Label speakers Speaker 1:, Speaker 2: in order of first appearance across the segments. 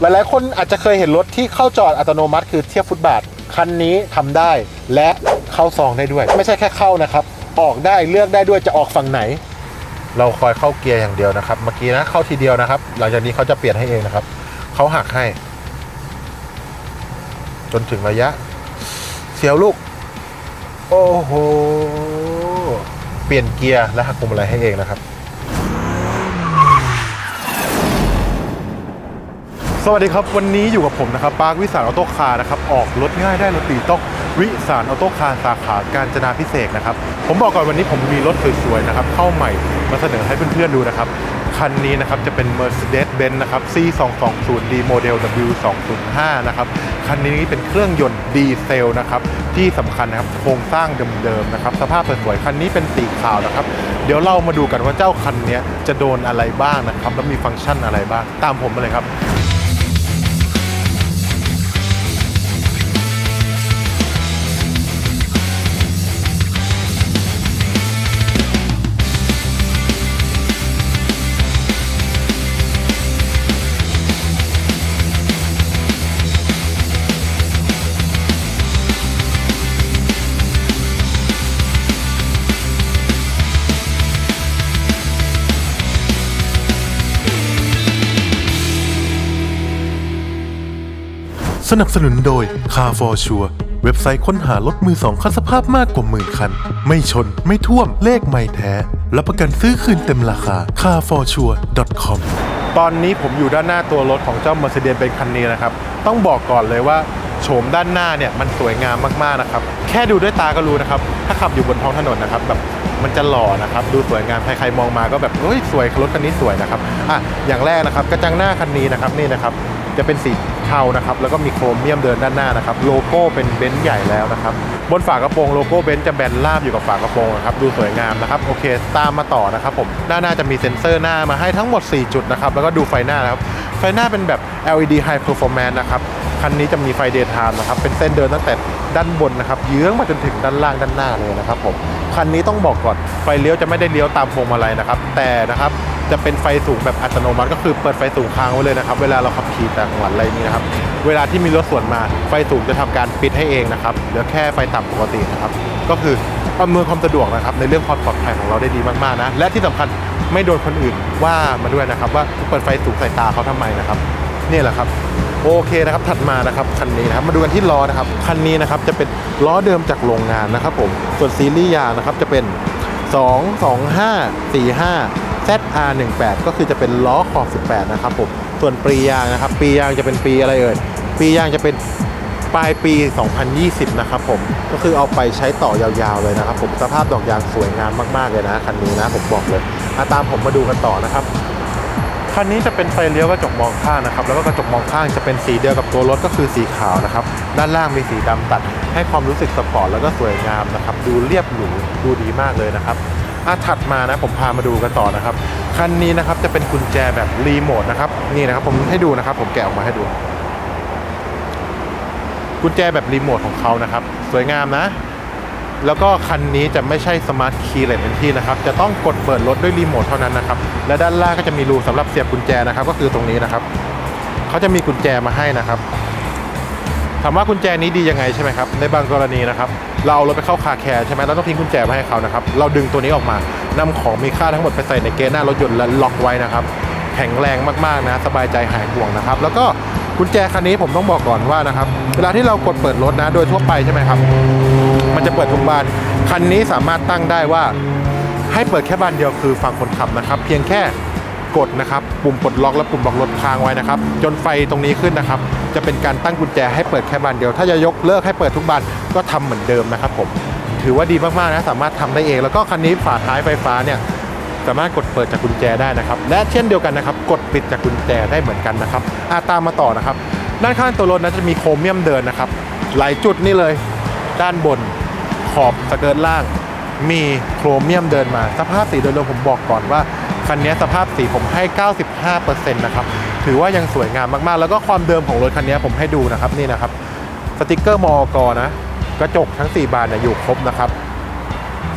Speaker 1: หลายๆ คนอาจจะเคยเห็นรถที่เข้าจอดอัตโนมัติ คือเทียบฟุตบาท คันนี้ทำได้และเข้าซองได้ด้วย ไม่ใช่แค่เข้านะครับ ออกได้เลือกได้ด้วยจะออกฝั่งไหน เราคอยเข้าเกียร์อย่างเดียวนะครับ เมื่อกี้นะเข้าทีเดียวนะครับ หลังจากนี้เขาจะเปลี่ยนให้เองนะครับเขาหักให้ จนถึงระยะ เสียวลูก โอ้โห เปลี่ยนเกียร์และหักมุมอะไรให้เองนะครับ สวัสดีครับ วันนี้อยู่กับผมนะครับปาร์ควิสารออโต้คาร์นะครับออกรถง่ายได้รถตีต้องวิสารออโต้คาร์สาขาการจนาพิเศษนะครับ ผมบอกก่อนวันนี้ผมมีรถสวยๆนะครับเข้าใหม่มาเสนอให้เพื่อนๆดูนะครับ คันนี้นะครับจะเป็น Mercedes-Benz นะครับ C220D Model W205 นะครับ คันนี้เป็นเครื่องยนต์ดีเซลนะครับที่สำคัญนะครับโครงสร้างเดิมๆนะครับสภาพสวยๆคันนี้เป็นสีขาวนะครับ เดี๋ยวเรามาดูกันว่าเจ้าคันนี้จะโดนอะไรบ้างนะครับแล้วมีฟังก์ชันอะไรบ้าง ตามผมมาเลยครับ นับสนุนโดย Car for Sure เว็บไซต์ค้นหารถมือสองคันสภาพมากกว่าหมื่นคัน ไม่ชนไม่ท่วมเลขไม่แท้รับประกันซื้อคืนเต็มราคา carforsure.com ตอนนี้ผมอยู่ด้านหน้าตัวรถของเจ้า Mercedes-Benz คันนี้นะครับ ต้องบอกก่อนเลยว่าโฉมด้านหน้าเนี่ยมันสวยงามมากๆนะครับ แค่ดูด้วยตาก็รู้นะครับ ถ้าขับอยู่บนท้องถนนนะครับแบบมันจะหล่อนะครับ ดูสวยงามใครๆมองมาก็แบบเฮ้ยสวยรถคันนี้สวยนะครับอะอย่างแรกนะครับกระจังหน้าคันนี้นะครับนี่นะครับ จะเป็นสี เทานะครับแล้วก็มีโครเมียมเดินด้านหน้านะครับโลโก้เป็นเบนซ์ใหญ่แล้วนะครับบนฝากระโปรงโลโก้เบนซ์จะแบนราบอยู่กับฝากระโปรงนะครับดูสวยงามนะครับโอเคตามมาต่อนะครับผมด้านหน้าจะมีเซ็นเซอร์หน้ามาให้ทั้งหมด 4 จุดนะครับแล้วก็ดูไฟหน้านะครับไฟหน้าเป็นแบบ LED High Performance นะครับคันนี้จะมีไฟเดย์ไทม์นะครับเป็นเส้นเดินตั้งแต่ด้านบนนะครับเยื้องมาจนถึงด้านล่างด้านหน้าเลยนะครับผมคันนี้ต้องบอกก่อนไฟเลี้ยวจะไม่ได้เลี้ยวตามพวงมาลัยนะครับแต่นะครับ จะเป็นไฟสูงแบบอัตโนมัติ ก็คือเปิดไฟสูงค้างไว้เลยนะครับ เวลาเราขับขี่ต่างจังหวัดอะไรนี้นะครับ เวลาที่มีรถสวนมาไฟสูงจะทำการปิดให้เองนะครับเหลือแค่ไฟต่ำปกตินะครับ ก็คืออำนวยความสะดวกนะครับในเรื่องความปลอดภัยของเราได้ดีมากๆนะ และที่สำคัญไม่โดนคนอื่นว่ามาด้วยนะครับ ว่าเปิดไฟสูงใส่ตาเขาทำไมนะครับนี่แหละครับโอเคนะครับถัดมานะครับคันนี้นะครับมาดูกันที่ล้อนะครับคันนี้นะครับจะเป็นล้อเดิมจากโรงงานนะครับผมส่วนซีรีส์ยานะครับจะเป็น 2 2 5 4 5 ZR18 ก็คือจะเป็นล้อขอบ 18 นะครับผม ส่วนปียางนะครับ ปียางจะเป็นปีอะไรเอ่ย ปียางจะเป็นปลายปี 2020 นะครับผม ก็คือเอาไปใช้ต่อยาวๆเลยนะครับผม สภาพดอกยางสวยงามมากๆเลยนะคันนี้นะผมบอกเลยอาตามผมมาดูกันต่อนะครับ คันนี้จะเป็นไฟเลี้ยวกระจกมองข้างนะครับ แล้วก็กระจกมองข้างจะเป็นสีเดียวกับตัวรถก็คือสีขาวนะครับ ด้านล่างมีสีดำตัด ให้ความรู้สึกสปอร์ตแล้วก็สวยงามนะครับ ดูเรียบหรู ดูดีมากเลยนะครับ อะถัดมานะผมพามาดูกันต่อนะครับคันนี้นะครับจะเป็นกุญแจแบบรีโมทนะครับนี่นะครับผมให้ดูนะครับผมแกะออกมาให้ดู กุญแจแบบรีโมทของเขานะครับ สวยงามนะ แล้วก็คันนี้จะไม่ใช่สมาร์ทคีย์เลสเป็นที่นะครับ จะต้องกดเปิดรถด้วยรีโมทเท่านั้นนะครับ และด้านล่างก็จะมีรูสำหรับเสียบกุญแจนะครับ ก็คือตรงนี้นะครับเขาจะมีกุญแจมาให้นะครับ ถามว่ากุญแจนี้ดียังไงใช่ไหมครับ ในบางกรณีนะครับ เราเอารถไปเข้าคาแคร์ใช่ไหมเราต้องทิ้งกุญแจมาให้เขานะครับ เราดึงตัวนี้ออกมานำของมีค่าทั้งหมดไปใส่ในเกณฑ์หน้ารถยนต์และล็อกไว้นะครับ แข็งแรงมากๆนะ สบายใจหายห่วงนะครับ แล้วก็กุญแจคันนี้ผมต้องบอกก่อนว่านะครับ เวลาที่เรากดเปิดรถนะ โดยทั่วไปใช่ไหมครับ มันจะเปิดทุกบาน คันนี้สามารถตั้งได้ว่าให้เปิดแค่บานเดียวคือฝั่งคนขับนะครับ เพียงแค่ กดนะครับปุ่มปลดล็อกและปุ่มล็อกรถค้างไว้นะครับ จนไฟตรงนี้ขึ้นนะครับ จะเป็นการตั้งกุญแจให้เปิดแค่บานเดียว ถ้าจะยกเลิกให้เปิดทุกบานก็ทำเหมือนเดิมนะครับผมถือว่าดีมากๆนะสามารถทำได้เอง แล้วก็คันนี้ฝาท้ายไฟฟ้าเนี่ยสามารถกดเปิดจากกุญแจได้นะครับ และเช่นเดียวกันนะครับ กดปิดจากกุญแจได้เหมือนกันนะครับอาตามมาต่อนะครับ ด้านข้างตัวรถนะจะมีโครเมียมเดินนะครับ หลายจุดนี่เลย ด้านบนขอบสเกิร์ตล่าง มีโครเมียมเดินมา สภาพสีโดยรวมผมบอกก่อนว่า คันนี้สภาพสีผมให้ 95%นะครับถือว่ายังสวยงามมากๆ แล้วก็ความเดิมของรถคันนี้ผมให้ดูนะครับนี่นะครับสติกเกอร์มอกนะกระจกทั้ง 4 บานเนี่ยอยู่ครบนะครับ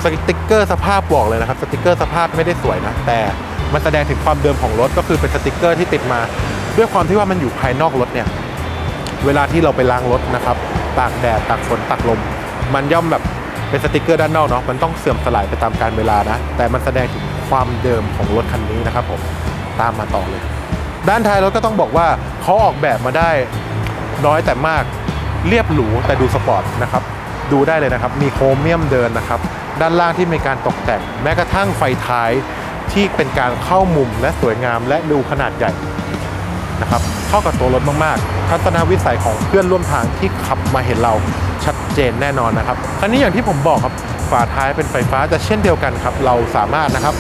Speaker 1: สติกเกอร์สภาพบอกเลยนะครับสติกเกอร์สภาพไม่ได้สวยนะแต่มันแสดงถึงความเดิมของรถก็คือเป็นสติกเกอร์ที่ติดมา
Speaker 2: ด้วยความที่ว่ามันอยู่ภายนอกรถเนี่ยเวลาที่เราไปล้างรถนะครับตากแดดตากฝนตากลม มันย่อมแบบเป็นสติกเกอร์ด้านนอกเนาะมันต้องเสื่อมสลายไปตามกาลเวลานะ แต่มันแสดงถึง ความเดิมของรถคันนี้นะครับผมตามมาต่อเลย ด้านท้ายรถก็ต้องบอกว่าเขาออกแบบมาได้น้อยแต่มากเรียบหรูแต่ดูสปอร์ตนะครับดูได้เลยนะครับ มีโครเมียมเดินนะครับ ด้านล่างที่มีการตกแต่ง แม้กระทั่งไฟท้ายที่เป็นการเข้ามุมและสวยงามและดูขนาดใหญ่นะครับเข้ากับตัวรถมากๆทัศนวิสัยของเพื่อนร่วมทางที่ขับมาเห็นเราชัดเจนแน่นอนนะครับคันนี้อย่างที่ผมบอกครับ ฝาท้ายเป็นไฟฟ้าแต่เช่นเดียวกันครับ เราสามารถนะครับ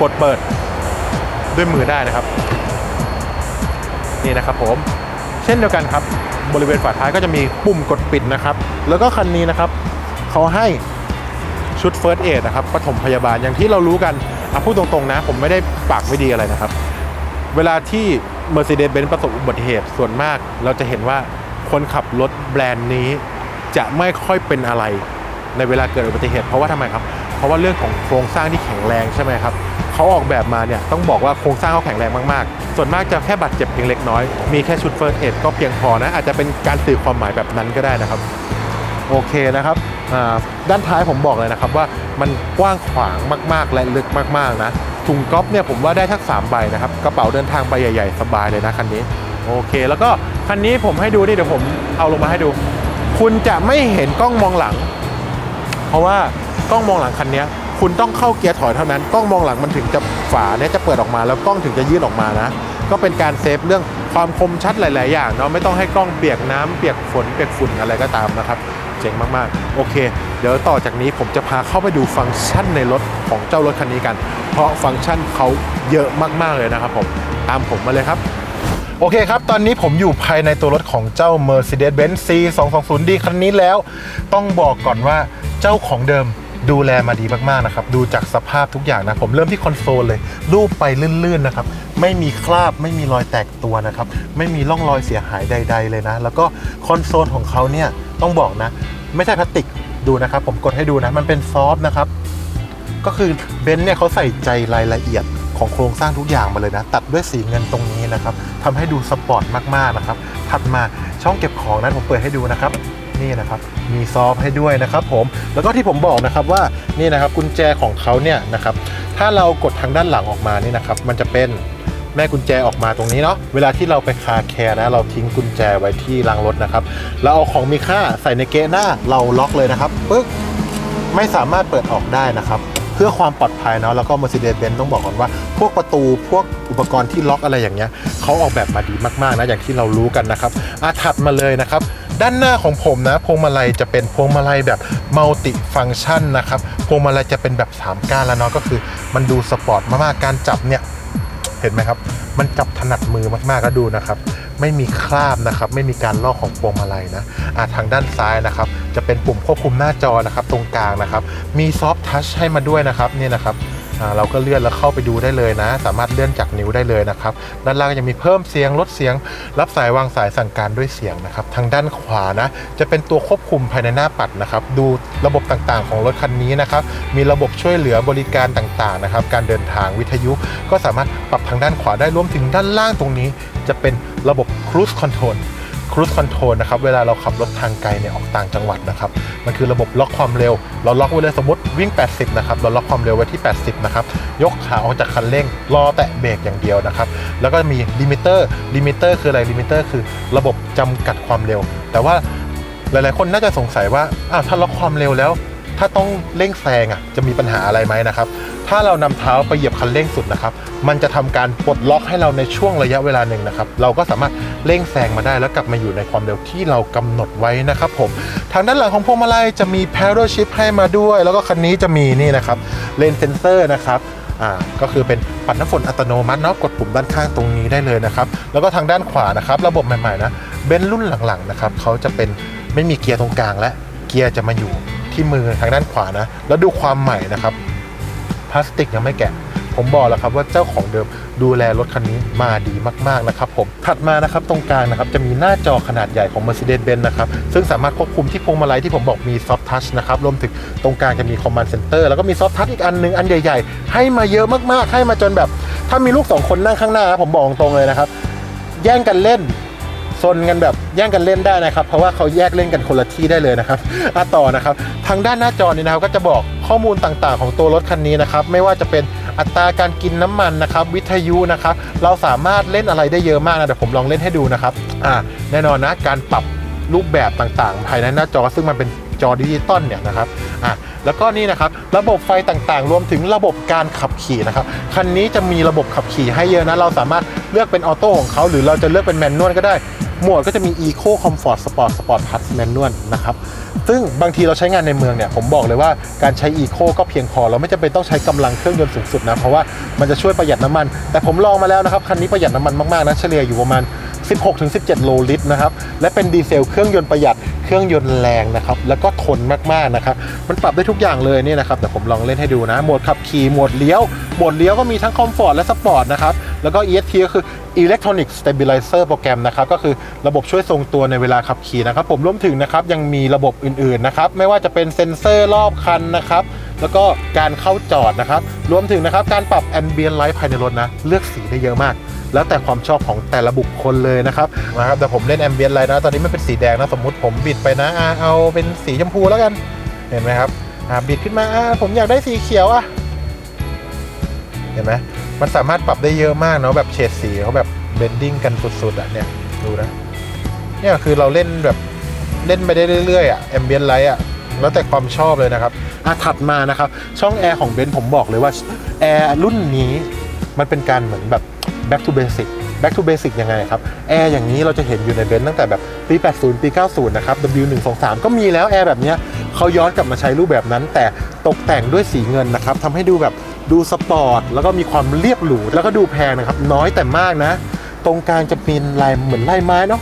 Speaker 2: กดเปิดด้วยมือได้นะครับ นี่นะครับผม เช่นเดียวกันครับ บริเวณฝาท้ายก็จะมีปุ่มกดปิดนะครับ แล้วก็คันนี้นะครับเขาให้ชุด First Aid นะครับปฐมพยาบาลอย่างที่เรารู้กันอะพูดตรงๆนะ ผมไม่ได้ปากไม่ดีอะไรนะครับ เวลาที่ Mercedes-Benz ประสบอุบัติเหตุส่วนมาก เราจะเห็นว่าคนขับรถแบรนด์นี้จะไม่ค่อยเป็นอะไร ในเวลาเกิดอุบัติเหตุเพราะว่าทำไมครับ เพราะว่าเรื่องของโครงสร้างที่แข็งแรงใช่ไหมครับเขาออกแบบมาเนี่ยต้องบอกว่าโครงสร้างเขาแข็งแรงมากๆ ส่วนมากจะแค่บาดเจ็บเพียงเล็กน้อย มีแค่ชุด First Aid ก็เพียงพอนะ อาจจะเป็นการสื่อความหมายแบบนั้นก็ได้นะครับ โอเคนะครับด้านท้ายผมบอกเลยนะครับว่ามันกว้างขวางมากๆ และลึกมากๆนะถุงก๊อฟเนี่ยผมว่าได้ทัก3ใบนะครับกระเป๋าเดินทางใบใหญ่ ๆ สบายเลยนะคันนี้โอเค แล้วก็คันนี้ผมให้ดูนี่เดี๋ยวผมเอาลงมาให้ดู คุณจะไม่เห็นกล้องมองหลัง เพราะว่ากล้องมองหลังคันนี้คุณต้องเข้าเกียร์ถอยเท่านั้นกล้องมองหลังมันถึงจะฝาเนี่ยจะเปิดออกมาแล้วกล้องถึงจะยื่นออกมานะ ก็เป็นการเซฟเรื่องความคมชัดหลาย ๆ อย่างเนาะไม่ต้องให้กล้องเปียกน้ำเปียกฝนเปียกฝุ่นอะไรก็ตามนะครับเจ๋งมาก ๆ โอเค เดี๋ยวต่อจากนี้ผมจะพาเข้าไปดูฟังก์ชันในรถของเจ้ารถคันนี้กัน เพราะฟังก์ชันเขาเยอะมาก ๆ เลยนะครับผมตามผมมาเลยครับ โอเคครับ ตอนนี้ผมอยู่ภายในตัวรถของเจ้า Mercedes-Benz C 2 2 0 D คันนี้แล้ว ต้องบอกก่อนว่าเจ้าของเดิมดูแลมาดีมากๆนะครับ ดูจากสภาพทุกอย่างนะ ผมเริ่มที่คอนโซลเลย รูปไปลื่นๆนะครับ ไม่มีคราบ ไม่มีรอยแตกตัวนะครับ ไม่มีร่องรอยเสียหายใด ๆ เลยนะ แล้วก็คอนโซลของเขาเนี่ยต้องบอกนะ ไม่ใช่พลาสติกดูนะครับ ผมกดให้ดูนะ มันเป็นซอฟต์นะครับ ก็คือเบนซ์เนี่ยเขาใส่ใจรายละเอียด ของโครงสร้างทุกอย่างมาเลยนะ ตัดด้วยสีเงินตรงนี้นะครับทำให้ดูสปอร์ตมากๆนะครับถัดมาช่องเก็บของนั้นผมเปิดให้ดูนะครับนี่นะครับมีซอฟต์ให้ด้วยนะครับผมแล้วก็ที่ผมบอกนะครับว่านี่นะครับกุญแจของเขาเนี่ยนะครับถ้าเรากดทางด้านหลังออกมานี่นะครับมันจะเป็นแม่กุญแจออกมาตรงนี้เนาะเวลาที่เราไปคาแคร์นะเราทิ้งกุญแจไว้ที่รางรถนะครับเราเอาของมีค่าใส่ในเกะหน้าเราล็อกเลยนะครับปึ๊กไม่สามารถเปิดออกได้นะครับ เพื่อความปลอดภัยเนาะแล้วก็ Mercedes-Benz ต้องบอกก่อนว่า วกประตูพวกอุปกรณ์ที่ล็อกอะไรอย่างเงี้ยเขาออกแบบมาดีมากๆนะอย่างที่เรารู้กันนะครับอาถัดมาเลยนะครับ ด้านหน้าของผมนะพวงมาลัยจะเป็นพวงมาลัยแบบมัลติฟังชันนะครับพวงมาลัยจะเป็นแบบ3ก้านแล้วเนาะก็คือ มันดูสปอร์ตมากๆการจับเนี่ยเห็นไหมครับ มันจับถนัดมือมากๆก็ดูนะครับ ไม่มีคราบนะครับ ไม่มีการลอกของพวงมาลัยนะอะทางด้านซ้ายนะครับ จะเป็นปุ่มควบคุมหน้าจอนะครับ ตรงกลางนะครับ มีซอฟทัชให้มาด้วยนะครับ นี่นะครับ เราก็เลื่อนแล้วเข้าไปดูได้เลยนะ สามารถเลื่อนจากนิ้วได้เลยนะครับ ด้านล่างยังมีเพิ่มเสียงลดเสียง รับสายวางสายสั่งการด้วยเสียงนะครับ ทางด้านขวานะ จะเป็นตัวควบคุมภายในหน้าปัดนะครับ ดูระบบต่างๆ ของรถคันนี้นะครับ มีระบบช่วยเหลือบริการต่างๆนะครับ การเดินทางวิทยุก็สามารถปรับทางด้านขวาได้รวมถึงด้านล่างตรงนี้ จะเป็นระบบ Cruise Control ครุสคอนโทรลนะครับเวลาเราขับรถทางไกลเนี่ยออกต่างจังหวัดนะครับมันคือระบบล็อกความเร็ว เราล็อกไว้เลยสมมติวิ่ง 80 นะครับ เราล็อกความเร็วไว้ที่ 80 นะครับ ยกขาออกจากคันเร่งรอแตะเบรกอย่างเดียวนะครับ แล้วก็มีลิมิเตอร์ลิมิเตอร์คืออะไรลิมิเตอร์คือระบบจำกัดความเร็ว แต่ว่าหลาย ๆ คนน่าจะสงสัยว่าอ้าวถ้าล็อกความเร็วแล้ว ถ้าต้องเร่งแซงอะจะมีปัญหาอะไรไหมนะครับ ถ้าเรานำเท้าไปเหยียบคันเร่งสุดนะครับ มันจะทำการปลดล็อกให้เราในช่วงระยะเวลาหนึ่งนะครับ เราก็สามารถเร่งแซงมาได้แล้วกลับมาอยู่ในความเร็วที่เรากำหนดไว้นะครับผม ทางด้านหลังของพวงมาลัยจะมี paddle shift ให้มาด้วย แล้วก็คันนี้จะมีนี่นะครับเลนเซนเซอร์นะครับอ่าก็คือเป็นปัดน้ำฝนอัตโนมัติเนาะกดปุ่มด้านข้างตรงนี้ได้เลยนะครับ แล้วก็ทางด้านขวานะครับ ระบบใหม่ๆนะเบนรุ่นหลังๆนะครับเขาจะเป็นไม่มีเกียร์ตรงกลางและเกียร์จะมาอยู่ ที่มือทางด้านขวานะ แล้วดูความใหม่นะครับพลาสติกยังไม่แกะ ผมบอกแล้วครับว่าเจ้าของเดิมดูแลรถคันนี้มาดีมากๆนะครับผมถัดมานะครับตรงกลางนะครับจะมีหน้าจอขนาดใหญ่ของ Mercedes-Benz นะครับซึ่งสามารถควบคุมที่พวงมาลัยที่ผมบอกมี Soft Touch นะครับรวมถึงตรงกลางจะมี Command Center แล้วก็มี Soft Touch อีกอันหนึงอันใหญ่ๆ ให้มาเยอะมากๆ ให้มาจนแบบ ถ้ามีลูกสองคนนั่งข้างหน้า ผมบอกตรงเลยนะครับ แย่งกันเล่น ซนกันแบบแย่งกันเล่นได้นะครับ เพราะว่าเขาแยกเล่นกันคนละที่ได้เลยนะครับอะต่อนะครับ ทางด้านหน้าจอนี้นะครับก็จะบอกข้อมูลต่างๆ ของตัวรถคันนี้นะครับ ไม่ว่าจะเป็นอัตราการกินน้ำมันนะครับ วิทยุนะครับ เราสามารถเล่นอะไรได้เยอะมากนะเดี๋ยวผมลองเล่นให้ดูนะครับ อ่า แน่นอนนะ การปรับรูปแบบต่างๆ ภายในหน้าจอซึ่งมันเป็น จอดิจิตอลเนี่ยนะครับอะแล้วก็นี่นะครับระบบไฟต่างๆ รวมถึงระบบการขับขี่นะครับคันนี้จะมีระบบขับขี่ให้เยอะนะเราสามารถเลือกเป็นออโต้ของเขาหรือเราจะเลือกเป็นแมนนวลก็ได้หมวดก็จะมี Eco Comfort Sport Sport Plus Manual นะครับ ซึ่งบางทีเราใช้งานในเมืองเนี่ย ผมบอกเลยว่าการใช้ Eco ก็เพียงพอ เราไม่จำเป็นต้องใช้กำลังเครื่องยนต์สูงสุดนะ เพราะว่ามันจะช่วยประหยัดน้ำมัน แต่ผมลองมาแล้วนะครับ คันนี้ประหยัดน้ำมันมาก ๆ นะ เฉลี่ยอยู่ประมาณ 16-17 โลลิตรนะครับ และเป็นดีเซลเครื่องยนต์ประหยัด เครื่องยนต์แรงนะครับ แล้วก็ทนมากๆนะครับ มันปรับได้ทุกอย่างเลยเนี่ยนะครับแต่ผมลองเล่นให้ดูนะ โหมดขับขี่ โหมดเลี้ยว โหมดเลี้ยวก็มีทั้งคอมฟอร์ตและสปอร์ตนะครับ แล้วก็ ESP ก็คือ Electronic Stabilizer โปรแกรมนะครับก็คือระบบช่วยทรงตัวในเวลาขับขี่นะครับ ผมรวมถึงนะครับยังมีระบบอื่นๆนะครับไม่ว่าจะเป็นเซ็นเซอร์รอบคันนะครับแล้วก็การเข้าจอดนะครับ รวมถึงนะครับการปรับ Ambient Light ภายในรถนะ เลือกสีได้เยอะมาก แล้วแต่ความชอบของแต่ละบุคคลเลยนะครับนะครับแต่ผมเล่น Ambient Light นะ ตอนนี้มันเป็นสีแดงนะ สมมุติผมบิดไปนะอะเอาเป็นสีชมพูแล้วกัน เห็นไหมครับอ่าบิดขึ้นมาอ่าผมอยากได้สีเขียวอะ เห็นไหมมันสามารถปรับได้เยอะมากเนาะแบบเฉดสีเขาแบบเบนดิ้งกันสุดๆอะเนี่ยดูนะเนี่ยคือเราเล่นแบบเล่นไปได้เรื่อยๆอะแอมเบียนไลท์อะแล้วแต่ความชอบเลยนะครับอะถัดมานะครับ ช่องแอร์ของเบนซ์ผมบอกเลยว่าแอร์รุ่นนี้มันเป็นการเหมือนแบบ back to basic back to basic ยังไงครับ แอร์อย่างนี้เราจะเห็นอยู่ในเบนซ์ตั้งแต่แบบปี 80 ปี 90 นะครับ W123 ก็มีแล้วแอร์แบบเนี้ยเขาย้อนกลับมาใช้รูปแบบนั้น แต่ตกแต่งด้วยสีเงินนะครับทำให้ดูแบบดูสปอร์ต แล้วก็มีความเรียบหรู แล้วก็ดูแพงนะครับ น้อยแต่มากนะ ตรงกลางจะเป็นลายเหมือนลายไม้เนาะ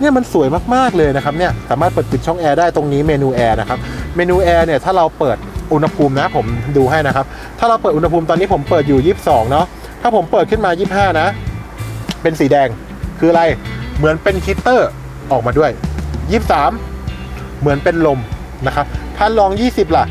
Speaker 2: เนี่ยมันสวยมากๆเลยนะครับเนี่ยสามารถเปิดปิดช่องแอร์ได้ตรงนี้เมนูแอร์นะครับเมนูแอร์เนี่ยถ้าเราเปิดอุณหภูมินะผมดูให้นะครับถ้าเราเปิดอุณหภูมิตอนนี้ผมเปิดอยู่ 22 เนาะ ถ้าผมเปิดขึ้นมา 25 นะ เป็นสีแดงคืออะไรเหมือนเป็นฮีตเตอร์ออกมาด้วย 23 เหมือนเป็นลมนะครับถ้าลอง 20 ล่ะ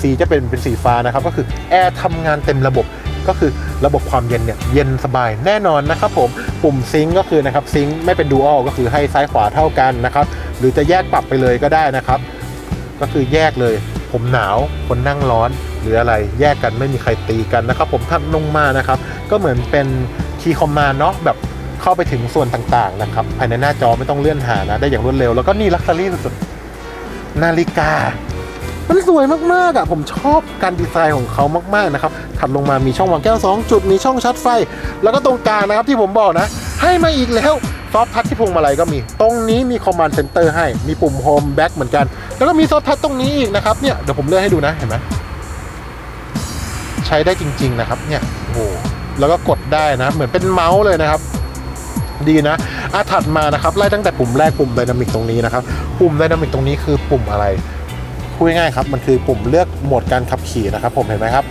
Speaker 2: สีจะเป็นเป็นสีฟ้านะครับ ก็คือแอร์ทำงานเต็มระบบก็คือระบบความเย็นเนี่ยเย็นสบายแน่นอนนะครับผมปุ่มซิงก็คือนะครับซิงไม่เป็นดูอัลก็คือให้ซ้ายขวาเท่ากันนะครับหรือจะแยกปรับไปเลยก็ได้นะครับ ก็คือแยกเลย ผมหนาวคนนั่งร้อน หรืออะไรแยกกันไม่มีใครตีกันนะครับผมถัดลงมานะครับ ก็เหมือนเป็นคีย์คอมมานด์เนาะแบบเข้าไปถึงส่วนต่างๆนะครับภายในหน้าจอไม่ต้องเลื่อนหานะ ได้อย่างรวดเร็ว แล้วก็นี่ลักซ์รี่สุดๆนาฬิกา มันสวยมากๆอะผมชอบการดีไซน์ของเขามากๆนะครับถัดลงมามีช่องวางแก้ว 2 จุดมีช่องชาร์จไฟ แล้วก็ตรงกลางนะครับที่ผมบอกนะ ให้มาอีกแล้วซอฟทัชที่พวงมาลัยก็มี ตรงนี้มีคอมมานด์เซ็นเตอร์ให้มีปุ่มโฮมแบ็กเหมือนกัน แล้วก็มีซอฟทัชตรงนี้อีกนะครับเนี่ยเดี๋ยวผมเลื่อนให้ดูนะเห็นไหม ใช้ได้จริง ๆ นะครับ เนี่ยโอ้โหแล้วก็กดได้นะ เหมือนเป็นเมาส์เลยนะครับ ดีนะอาถัดมานะครับ ไล่ตั้งแต่ปุ่มแรกปุ่มไดนามิกตรงนี้นะครับ ปุ่มไดนามิกตรงนี้คือปุ่มอะไรพูดง่ายๆครับมันคือปุ่มเลือกโหมดการขับขี่นะครับ ผมเห็นไหมครับ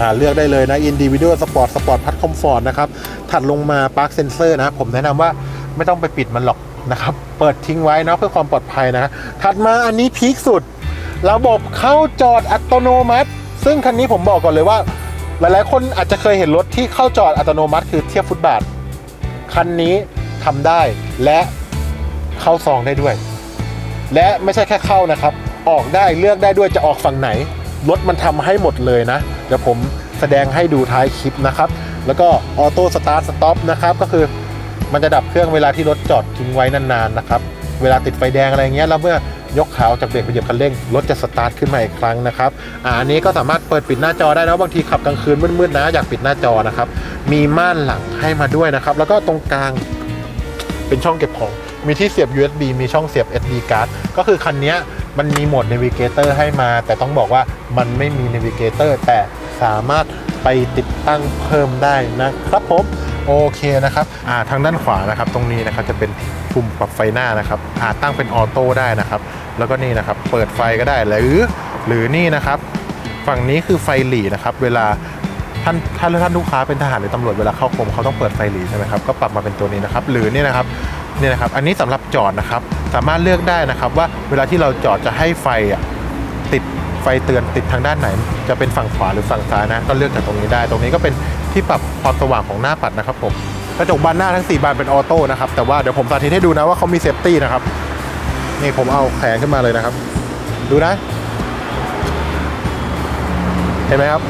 Speaker 2: อ่าเลือกได้เลยนะ Individual Sport Sport พัด Comfort นะครับ ถัดลงมา Park Sensor นะ ผมแนะนำว่าไม่ต้องไปปิดมันหรอกนะครับ เปิดทิ้งไว้นะเพื่อความปลอดภัยนะ ถัดมาอันนี้พีคสุด ระบบเข้าจอดอัตโนมัติ ซึ่งคันนี้ผมบอกก่อนเลยว่า หลายๆ คนอาจจะเคยเห็นรถที่เข้าจอดอัตโนมัติ คือเทียบฟุตบาท คันนี้ทำได้และเข้าซองได้ด้วย และไม่ใช่แค่เข้านะครับ ออกได้เลือกได้ด้วยจะออกฝั่งไหน รถมันทำให้หมดเลยนะ เดี๋ยวผมแสดงให้ดูท้ายคลิปนะครับ แล้วก็ออโต้สตาร์ทสต็อปนะครับก็คือมันจะดับเครื่องเวลาที่รถจอดทิ้งไว้นานๆนะครับ เวลาติดไฟแดงอะไรเงี้ยแล้วเมื่อ ยกขาออกจากเบรกไปเหยียบคันเร่งรถจะสตาร์ทขึ้นมาอีกครั้งนะครับอ่าอันนี้ก็สามารถเปิดปิดหน้าจอได้นะบางทีขับกลางคืนมืดๆนะอยากปิดหน้าจอนะครับมีม่านหลังให้มาด้วยนะครับแล้วก็ตรงกลางเป็นช่องเก็บของมีที่เสียบ USB มีช่องเสียบ SD card ก็คือคันนี้มันมีโหมด Navigator ให้มา แต่ต้องบอกว่ามันไม่มี Navigator แต่สามารถไปติดตั้งเพิ่มได้นะครับผม โอเคนะครับ อ่าทางด้านขวานะครับ ตรงนี้นะครับจะเป็น ปุ่มปรับไฟหน้านะครับอ่าตั้งเป็นออโต้ได้นะครับ แล้วก็นี่นะครับ เปิดไฟก็ได้หรือ หรือนี่นะครับ ฝั่งนี้คือไฟหลีนะครับ เวลาท่านท่านท่านลูกค้าเป็นทหารหรือตำรวจเวลาเข้ากรมเขาต้องเปิดไฟหลีใช่ไหมครับก็ปรับมาเป็นตัวนี้นะครับ หรือนี่นะครับนี่นะครับ อันนี้สำหรับจอดนะครับ สามารถเลือกได้นะครับ ว่าเวลาที่เราจอดจะให้ไฟอะติดไฟเตือนติดทางด้านไหน จะเป็นฝั่งขวาหรือฝั่งซ้ายนะ ก็เลือกจากตรงนี้ได้ ตรงนี้ก็เป็นที่ปรับความสว่างของหน้าปัดนะครับผม กระจกบานหน้าทั้ง 4 บานเป็นออโต้นะครับ แต่ว่าเดี๋ยวผมสาธิตให้ดูนะว่าเขามีเซฟตี้นะครับ นี่ผมเอาแขนขึ้นมาเลยนะครับ ดูนะ เห็นไหมครับ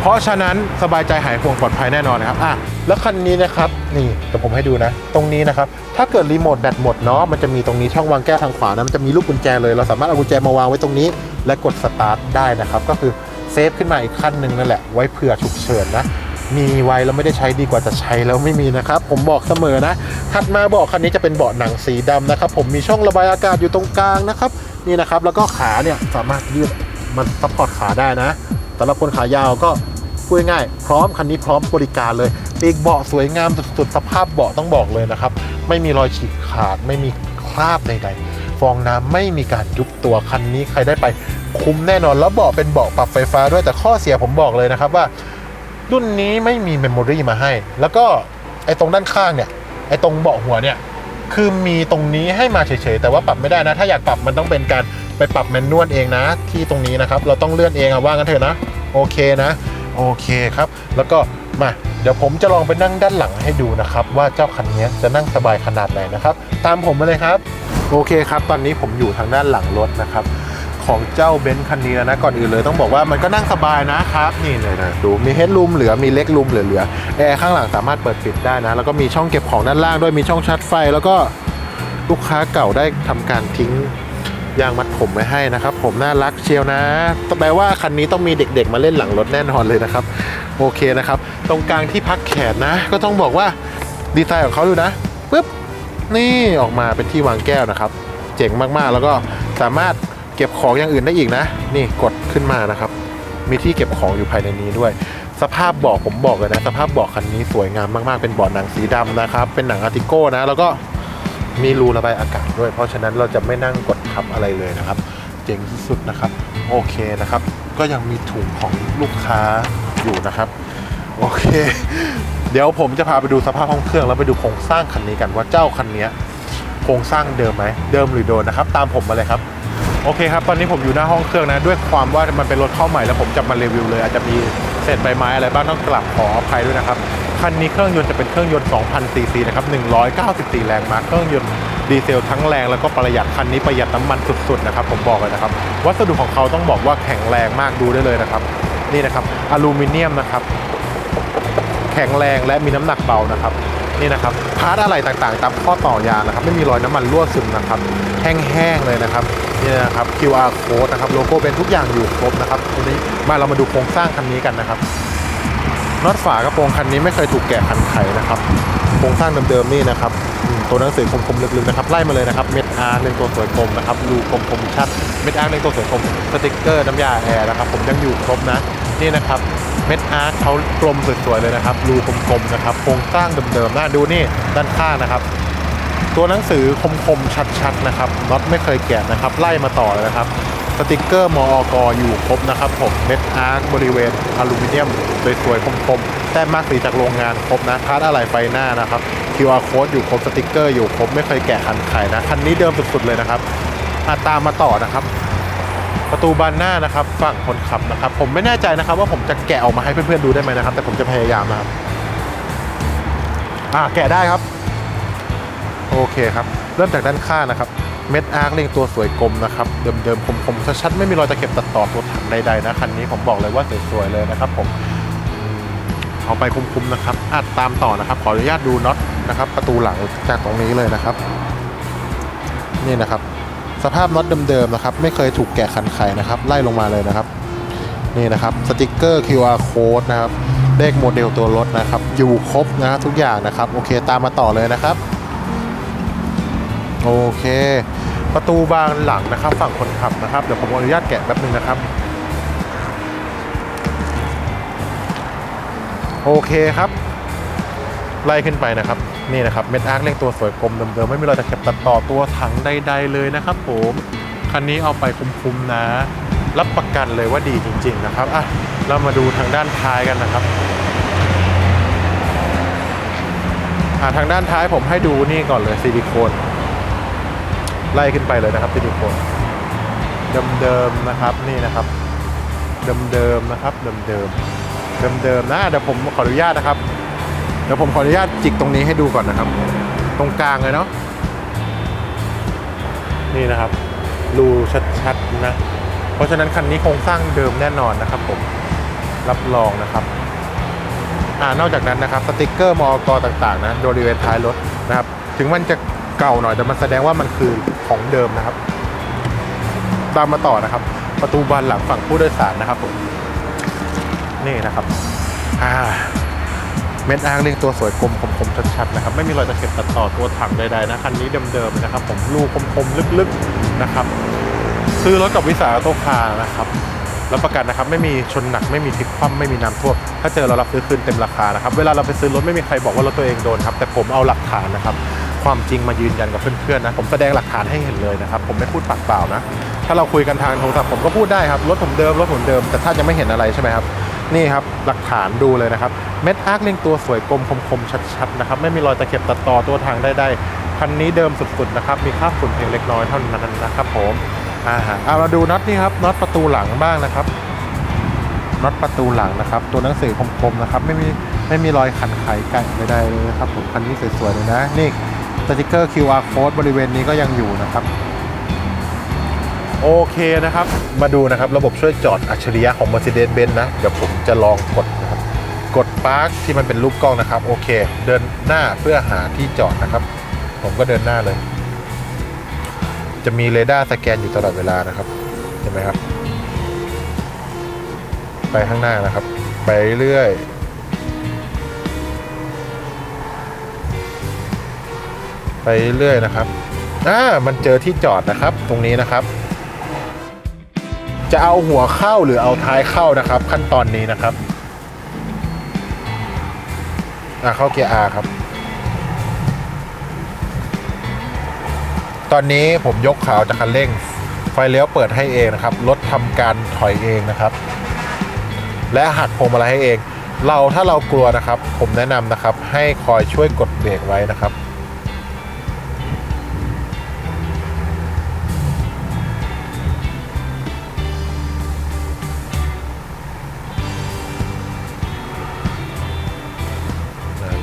Speaker 2: เพราะฉะนั้นสบายใจหายห่วงปลอดภัยแน่นอนนะครับอะแล้วคันนี้นะครับ นี่เดี๋ยวผมให้ดูนะ ตรงนี้นะครับ ถ้าเกิดรีโมทแบตหมดเนาะมันจะมีตรงนี้ช่องวางแก้วทางขวานะมันจะมีลูกกุญแจเลย เราสามารถเอากุญแจมาวางไว้ตรงนี้ และกดสตาร์ทได้นะครับ ก็คือ เซฟขึ้นมาอีกขั้นหนึ่งนั่นแหละ ไว้เผื่อฉุกเฉินนะ มีไว้แล้วไม่ได้ใช้ดีกว่าจะใช้แล้วไม่มีนะครับ ผมบอกเสมอนะ ถัดมาเบาะคันนี้จะเป็นเบาะหนังสีดำนะครับ ผมมีช่องระบายอากาศอยู่ตรงกลางนะครับ นี่นะครับ แล้วก็ขาเนี่ยสามารถยืดมันซัพพอร์ตขาได้นะสำหรับคนขายาวก็พูดง่ายพร้อมคันนี้พร้อมบริการเลยปีกเบาะสวยงามสุดๆสภาพเบาะต้องบอกเลยนะครับ ไม่มีรอยฉีกขาดไม่มี คราบใดๆฟองน้ำไม่มีการยุบตัวคันนี้ใครได้ไปคุ้มแน่นอนแล้วเบาะเป็นเบาะปรับไฟฟ้าด้วยแต่ข้อเสียผมบอกเลยนะครับว่า รุ่นนี้ไม่มีเมมโมรีมาให้ แล้วก็ไอ้ตรงด้านข้างเนี่ยไอ้ตรงเบาะหัวเนี่ยคือมีตรงนี้ให้มาเฉยๆแต่ว่าปรับไม่ได้นะ ถ้าอยากปรับมันต้องเป็นการไปปรับแมนนวลเองนะ ที่ตรงนี้นะครับ เราต้องเลื่อนเองอะว่างั้นเถอะนะ โอเคนะ โอเคครับ แล้วก็ มาเดี๋ยวผมจะลองไปนั่งด้านหลังให้ดูนะครับ ว่าเจ้าคันนี้จะนั่งสบายขนาดไหนนะครับ ตามผมมาเลยครับ โอเคครับ ตอนนี้ผมอยู่ทางด้านหลังรถนะครับของเจ้าเบนซ์คันนี้นะก่อนอื่นเลยต้องบอกว่ามันก็นั่งสบายนะครับ นี่เลยนะดูมีเฮดรูมเหลือมีเล็กรูมเหลือๆแอร์ข้างหลังสามารถเปิดปิดได้นะ แล้วก็มีช่องเก็บของด้านล่างด้วยมีช่องชาร์จไฟ แล้วก็ลูกค้าเก่าได้ทำการทิ้ง ยางมัดผมไว้ให้นะครับผมน่ารักเชียวนะแปลว่าคันนี้ต้องมีเด็กๆ มาเล่นหลังรถแน่นอนเลยนะครับ โอเคนะครับ ตรงกลางที่พักแขนนะ ก็ต้องบอกว่าดีไซน์ของเขาดูนะปึ๊บนี่ออกมาเป็นที่วางแก้วนะครับ เจ๋งมากๆแล้วก็สามารถเก็บของอย่างอื่นได้อีกนะ นี่กดขึ้นมานะครับ มีที่เก็บของอยู่ภายในนี้ด้วย สภาพเบาะผมบอกเลยนะ สภาพเบาะคันนี้สวยงามมากๆเป็นเบาะหนังสีดำนะครับ เป็นหนังอาร์ติโก้นะ แล้วก็ มีรูระบายอากาศด้วย เพราะฉะนั้นเราจะไม่นั่งกดทับอะไรเลยนะครับ เจ๋งที่สุดนะครับ โอเคนะครับ ก็ยังมีถุงของลูกค้าอยู่นะครับ โอเค เดี๋ยวผมจะพาไปดูสภาพห้องเครื่องแล้วไปดูโครงสร้างคันนี้กันว่าเจ้าคันนี้โครงสร้างเดิมไหมเดิมหรือโดนนะครับ ตามผมมาเลยครับโอเคครับ ตอนนี้ผมอยู่หน้าห้องเครื่องนะ ด้วยความว่ามันเป็นรถเข้าใหม่แล้วผมจะมารีวิวเลย อาจจะมี เศษใบไม้อะไรบ้างต้องกลับขออภัยด้วยนะครับ คันนี้เครื่องยนต์จะเป็นเครื่องยนต์ 2,000 ซีซีนะครับ 194 แรงม้า เครื่องยนต์ดีเซลทั้งแรงแล้วก็ประหยัดคันนี้ประหยัดน้ำมันสุดๆนะครับผมบอกเลยนะครับ วัสดุของเขาต้องบอกว่าแข็งแรงมากดูได้เลยนะครับ นี่นะครับอลูมิเนียมนะครับแข็งแรงและมีน้ำหนักเบานะครับ นี่นะครับพาร์ทอะไรต่างๆตามข้อต่อยางนะครับ ไม่มีรอยน้ำมันรั่วซึมนะครับ แห้งๆเลยนะครับนี่นะครับ QR code นะครับโลโก้เป็นทุกอย่างอยู่ครบนะครับทีนี้มาเรามาดูโครงสร้างคันนี้กันนะครับน็อตฝากระโปรงคันนี้ไม่เคยถูกแกะขันไขนะครับโครงสร้างเดิมๆนี่นะครับตัวหนังสือคมๆลึกๆนะครับไล่มาเลยนะครับเม็ดอาร์เรียงตัวสวยคมนะครับรูคมๆชัดเม็ดอาร์เรียงตัวสวยคมสติกเกอร์น้ำยาแอร์นะครับ ผมยังอยู่ครบนะนี่นะครับเม็ดอาร์เขากลมสวยๆเลยนะครับรูกลมๆนะครับโครงสร้างเดิมๆน่าดูนี่ด้านข้างนะครับ ตัวหนังสือคมๆชัดๆนะครับน็อตไม่เคยแกะนะครับ ไล่มาต่อเลยนะครับสติกเกอร์มออกอยู่ครบนะครับผมเม็ดอาร์ตบริเวณอลูมิเนียมสวยๆคมๆแต้มมากสีจากโรงงานครบนะพาร์ทอะไรไฟหน้านะครับ QR code อยู่ครบสติกเกอร์อยู่ครบไม่เคยแกะคันไขนะคันนี้เดิมสุดๆเลยนะครับอะตามมาต่อนะครับ ประตูบานหน้านะครับ ฝั่งคนขับนะครับ ผมไม่แน่ใจนะครับ ว่าผมจะแกะออกมาให้เพื่อนๆดูได้ไหมนะครับ แต่ผมจะพยายามนะครับอ่าแกะได้ครับ โอเคครับ เริ่มจากด้านข้างนะครับ เม็ดอาร์คเรียงตัวสวยกลมนะครับ เดิมๆคมๆชัดๆไม่มีรอยตะเข็บตัดต่อตัวถังใดๆนะคันนี้ผมบอกเลยว่าสวยๆเลยนะครับ ผมเอาไปคุมๆนะครับอัดตามต่อนะครับ ขออนุญาตดูน็อตนะครับ ประตูหลังจากตรงนี้เลยนะครับ นี่นะครับ สภาพน็อตเดิมๆนะครับ ไม่เคยถูกแกะขันไขนะครับ ไล่ลงมาเลยนะครับ นี่นะครับสติกเกอร์ QR code นะครับเลขโมเดลตัวรถนะครับ อยู่ครบนะทุกอย่างนะครับ โอเคตามมาต่อเลยนะครับ โอเค ประตูบานหลังนะครับ ฝั่งคนขับนะครับ เดี๋ยวผมอนุญาตแกะแป๊บนึงนะครับ โอเคครับ ไล่ขึ้นไปนะครับ นี่นะครับ เม็ดอาร์คเร่งตัวสวยกลมเดิมๆ ไม่มีรอยตะเข็บตัดต่อตัวถังใด ๆ เลยนะครับผม คันนี้เอาไปคุ้มๆนะ รับประกันเลยว่าดีจริง ๆ นะครับอะเรามาดูทางด้านท้ายกันนะครับอะทางด้านท้ายผมให้ดูนี่ก่อนเลยซิลิโคน ไล่ขึ้นไปเลยนะครับซิลิโคนเดิมๆนะครับนี่นะครับ เดิมๆนะครับ เดิมๆเดิมๆนะเดี๋ยวผมขออนุญาตนะครับเดี๋ยวผมขออนุญาตจิกตรงนี้ให้ดูก่อนนะครับ ตรงกลางเลยเนาะนี่นะครับรูชัดๆนะเพราะฉะนั้นคันนี้โครงสร้างเดิมแน่นอนนะครับ ผมรับรองนะครับอ่านอกจากนั้นนะครับสติกเกอร์มอกต่างๆนะบริเวณท้ายรถนะครับ ถึงมันจะ เก่าหน่อยแต่มันแสดงว่ามันคือของเดิมนะครับ ตามมาต่อนะครับ ประตูบานหลังฝั่งผู้โดยสารนะครับผมนี่นะครับอ่าเม็ดอ้างเรียงตัวสวยกลมคมๆชัดๆนะครับไม่มีรอยตะเข็บตัดต่อตัวถังใดๆนะคันนี้เดิมๆนะครับผมลูกคมๆลึกๆนะครับ ซื้อรถกับวิสาโตคานะครับรับประกันนะครับไม่มีชนหนักไม่มีพลิกคว่ำไม่มีน้ำท่วมถ้าเจอเรารับซื้อคืนเต็มราคานะครับ เวลาเราไปซื้อรถไม่มีใครบอกว่ารถตัวเองโดนครับแต่ผมเอาหลักฐานนะครับ ความจริงมายืนยันกับเพื่อนๆนะผมแสดงหลักฐานให้เห็นเลยนะครับผมไม่พูดปากเปล่านะถ้าเราคุยกันทางโทรศัพท์ผมก็พูดได้ครับรถผมเดิมรถผมเดิมแต่ถ้าจะไม่เห็นอะไรใช่ไหมครับนี่ครับหลักฐานดูเลยนะครับเม็ดอาร์คเรียงตัวสวยกลมคมๆชัดๆนะครับไม่มีรอยตะเข็บตัดต่อตัวทางได้ได้คันนี้เดิมสุดๆนะครับมีค่าฝุ่นเพียงเล็กน้อยเท่านั้นนะครับผมอ่าเอามาดูน็อตนี่ครับน็อตประตูหลังบ้างนะครับน็อตประตูหลังนะครับ ตัวหนังสือคมๆนะครับ ไม่มีไม่มีรอยขันไขไก่ไม่ได้เลยนะครับผมคันนี้สวยๆเลยนะ นี่ สติกเกอร์ QR code บริเวณนี้ก็ยังอยู่นะครับโอเคนะครับ มาดูนะครับระบบช่วยจอดอัจฉริยะของ Mercedes-Benz นะ เดี๋ยวผมจะลองกดนะครับ กดปาร์คที่มันเป็นรูปกล้องนะครับ โอเค เดินหน้าเพื่อหาที่จอดนะครับ ผมก็เดินหน้าเลย จะมีเรดาร์สแกนอยู่ตลอดเวลานะครับ เห็นไหมครับ ไปข้างหน้านะครับ ไปเรื่อย ไปเรื่อยนะครับอ่ามันเจอที่จอดนะครับ ตรงนี้นะครับ จะเอาหัวเข้าหรือเอาท้ายเข้านะครับ ขั้นตอนนี้นะครับอ่าเข้าเกียร์ R ครับ ตอนนี้ผมยกขาวจากคันเร่ง ไฟเลี้ยวเปิดให้เองนะครับ รถทำการถอยเองนะครับ และหักพวงมาลัยให้เอง เราถ้าเรากลัวนะครับ ผมแนะนำนะครับ ให้คอยช่วยกดเบรกไว้นะครับ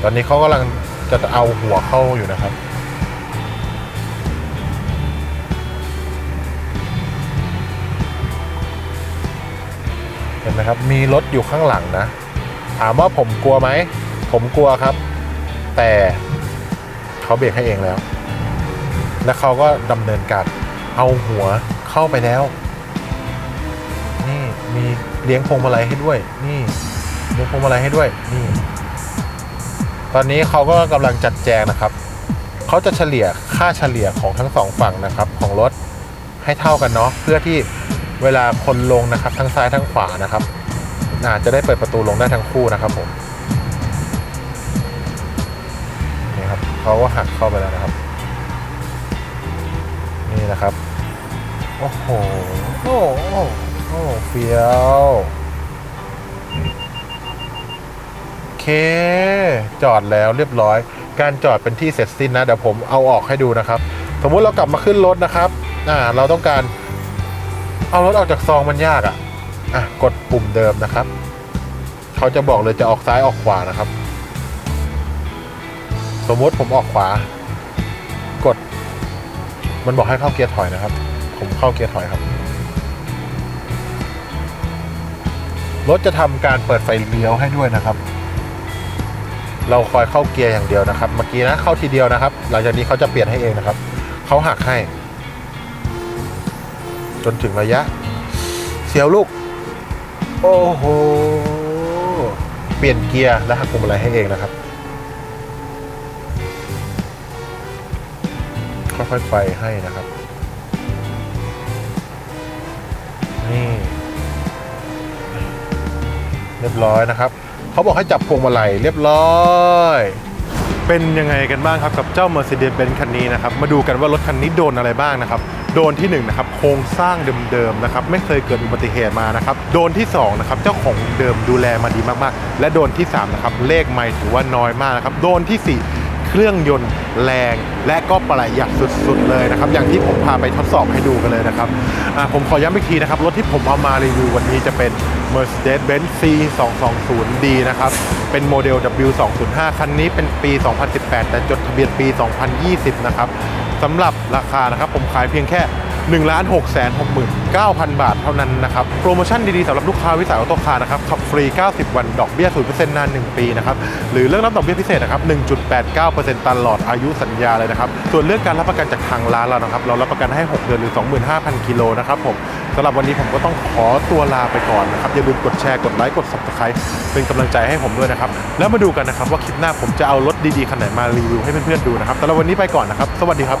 Speaker 2: ตอนนี้เขากำลังจะเอาหัวเข้าอยู่นะครับ เห็นไหมครับ มีรถอยู่ข้างหลังนะ ถามว่าผมกลัวไหม ผมกลัวครับ แต่เขาเบรกให้เองแล้ว และเขาก็ดำเนินการเอาหัวเข้าไปแล้ว นี่มีเลี้ยงพวงมาลัยให้ด้วย นี่เลี้ยงพวงมาลัยให้ด้วย นี่ ตอนนี้เขาก็กำลังจัดแจงนะครับ เขาจะเฉลี่ยค่าเฉลี่ยของทั้งสองฝั่งนะครับ ของรถให้เท่ากันเนาะเพื่อที่เวลาคนลงนะครับ ทั้งซ้ายทั้งขวานะครับอาจจะได้เปิดประตูลงได้ทั้งคู่นะครับผมนี่ครับเขาก็หักเข้าไปแล้วนะครับ นี่นะครับ โอ้โหโอ้โหโอ้เฟี้ยว จอดแล้วเรียบร้อย การจอดเป็นที่เสร็จสิ้นนะเดี๋ยวผมเอาออกให้ดูนะครับ สมมุติเรากลับมาขึ้นรถนะครับอ่าเราต้องการเอารถออกจากซองมันยากอะ่ะอะกดปุ่มเดิมนะครับ เขาจะบอกเลยจะออกซ้ายออกขวานะครับ สมมุติผมออกขวา กด มันบอกให้เข้าเกียร์ถอยนะครับ ผมเข้าเกียร์ถอยครับรถจะทำการเปิดไฟเลี้ยวให้ด้วยนะครับ เราคอยเข้าเกียร์อย่างเดียวนะครับ เมื่อกี้นะเข้าทีเดียวนะครับ หลังจากนี้เขาจะเปลี่ยนให้เองนะครับเขาหักให้ จนถึงระยะ เสียวลูก โอ้โหเปลี่ยนเกียร์และหักพวงมาลัยให้เองนะครับค่อยๆไฟให้นะครับนี่เรียบร้อยนะครับ เขาบอกให้จับพวงมาลัยเรียบร้อยเป็นยังไงกันบ้างครับกับเจ้า Mercedes-Benz คันนี้นะครับมาดูกันว่ารถคันนี้โดนอะไรบ้างนะครับโดนที่1นงนะครับโครงสร้างเดิมๆนะครับไม่เคยเกิดอุบัติเหตุมานะครับโดนที่2นะครับเจ้าของเดิมดูแลมาดีมากๆ และโดนที่3นะครับเลขไม่ถือว่าน้อยมากนะครับโดนที่ 4 เครื่องยนต์แรง และก็ประหยัดสุดๆเลยนะครับ อย่างที่ผมพาไปทดสอบให้ดูกันเลยนะครับผมขอย้ำอีกทีนะครับ รถที่ผมเอามารีวิววันนี้จะเป็น Mercedes-Benz C220D นะครับ เป็นโมเดล W205 คันนี้เป็นปี 2018 แต่จดทะเบียนปี 2020 นะครับสำหรับราคานะครับผมขายเพียงแค่ 1 6 6 9 0 0 0 บาทเท่านั้นนะครับ โปรโมชั่นดี ๆสำหรับลูกค้าวิสายออโตคานะครับ ขับฟรี 90 วัน ดอกเบี้ย 0%นาน 1 ปีนะครับ หรือเรื่องรับดอกเบี้ยพิเศษนะครับ 1.89%ตลอดอายุสัญญาเลยนะครับ ส่วนเรื่องการรับประกันจากทางร้านเรานะครับ เรารับประกันให้ 6 เดือนหรือ 25,000 กิโลนะครับผมสำหรับวันนี้ผมก็ต้องขอตัวลาไปก่อนนะครับ อย่าลืมกดแชร์ กดไลค์ กด subscribe เป็นกำลังใจให้ผมด้วยนะครับ แล้วมาดูกันนะครับว่าคลิปหน้าผมจะเอารถดีๆคันไหนมารีวิวให้เพื่อนๆดูนะครับสำหรับวันนี้ไปก่อนนะครับ สวัสดีครับ